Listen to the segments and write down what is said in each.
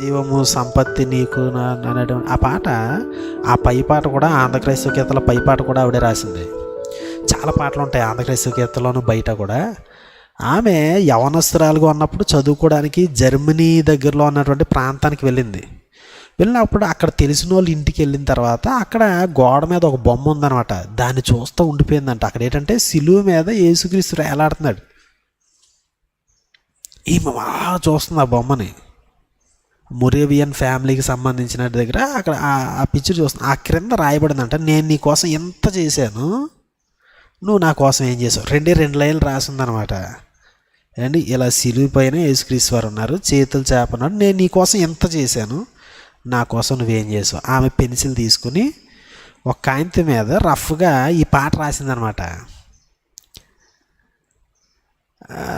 జీవము సంపత్తి నీకు నా- అనేటువంటి ఆ పాట ఆ పై పాట కూడా ఆంధ్రక్రైస్తవ కీర్తల పై పాట కూడా ఆవిడే రాసింది. చాలా పాటలు ఉంటాయి ఆంధ్రక్రైస్తవ కీర్తలోను బయట కూడా. ఆమె యవనస్తురాలుగా ఉన్నప్పుడు చదువుకోవడానికి జర్మనీ దగ్గరలో ఉన్నటువంటి ప్రాంతానికి వెళ్ళింది. వెళ్ళినప్పుడు అక్కడ తెలిసిన వాళ్ళు ఇంటికి వెళ్ళిన తర్వాత అక్కడ గోడ మీద ఒక బొమ్మ ఉందన్నమాట. దాన్ని చూస్తూ ఉండిపోయిందంట. అక్కడ ఏంటంటే సిలువు మీద యేసుక్రీస్తు ఎలాడుతున్నాడు ఈమె బాగా చూస్తుంది ఆ బొమ్మని. మొరేవియన్ ఫ్యామిలీకి సంబంధించిన దగ్గర అక్కడ ఆ- పిక్చర్ చూస్తున్నా ఆ క్రింద రాయబడిందంట నేను నీ కోసం ఎంత చేశాను నువ్వు నా కోసం ఏం చేసావు రెండే రెండు లైన్లు రాసిందనమాట. అండి ఇలా సిలువు పైన యేసుక్రీస్తు వారు ఉన్నారు చేతులు చేపన్నాడు నేను నీ కోసం ఎంత చేశాను నా కోసం నువ్వేం చేసావు ఆమె పెన్సిల్ తీసుకుని ఒక కాంతి మీద రఫ్గా ఈ పాట రాసిందనమాట.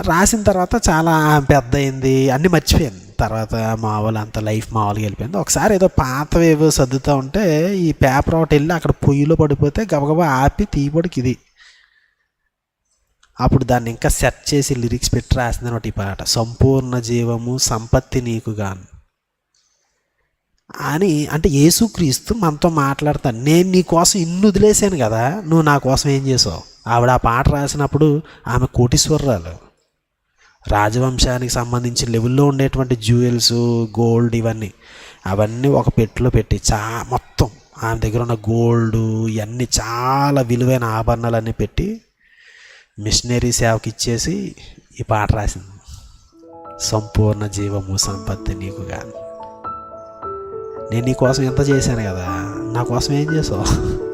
రాసిన తర్వాత చాలా పెద్ద అయింది అన్నీ మర్చిపోయాను. తర్వాత మామూలు అంత లైఫ్ మామూలుగా వెళ్ళిపోయింది. ఒకసారి ఏదో పాతవేవో సర్దుతూ ఉంటే ఈ పేపర్ ఒకటి వెళ్ళి అక్కడ పొయ్యిలో పడిపోతే గబగబా ఆపి తీయబడికి ఇది. అప్పుడు దాన్ని ఇంకా సెట్ చేసి లిరిక్స్ పెట్టి రాసింది అనమాట ఈ పాట. సంపూర్ణ జీవము సంపత్తి నీకు గాను. అని అంటే యేసుక్రీస్తు మనతో మాట్లాడతాను నేను నీ కోసం ఇన్ని వదిలేశాను కదా నువ్వు నా కోసం ఏం చేసావు? ఆవిడ ఆ పాట రాసినప్పుడు ఆమె కోటీశ్వరరాలు. రాజవంశానికి సంబంధించిన లెవెల్లో ఉండేటువంటి జ్యువెల్స్ గోల్డ్ ఇవన్నీ. అవన్నీ ఒక పెట్టెలో పెట్టి చా మొత్తం ఆమె దగ్గర ఉన్న గోల్డ్ ఇవన్నీ చాలా విలువైన ఆభరణాలన్నీ పెట్టి మిషనరీ సేవకి ఇచ్చేసి ఈ పాట రాసింది. సంపూర్ణ జీవము సంపత్తి నీకు కానీ నేను నీ కోసం ఎంత చేశాను కదా? నా కోసం ఏం చేసావు?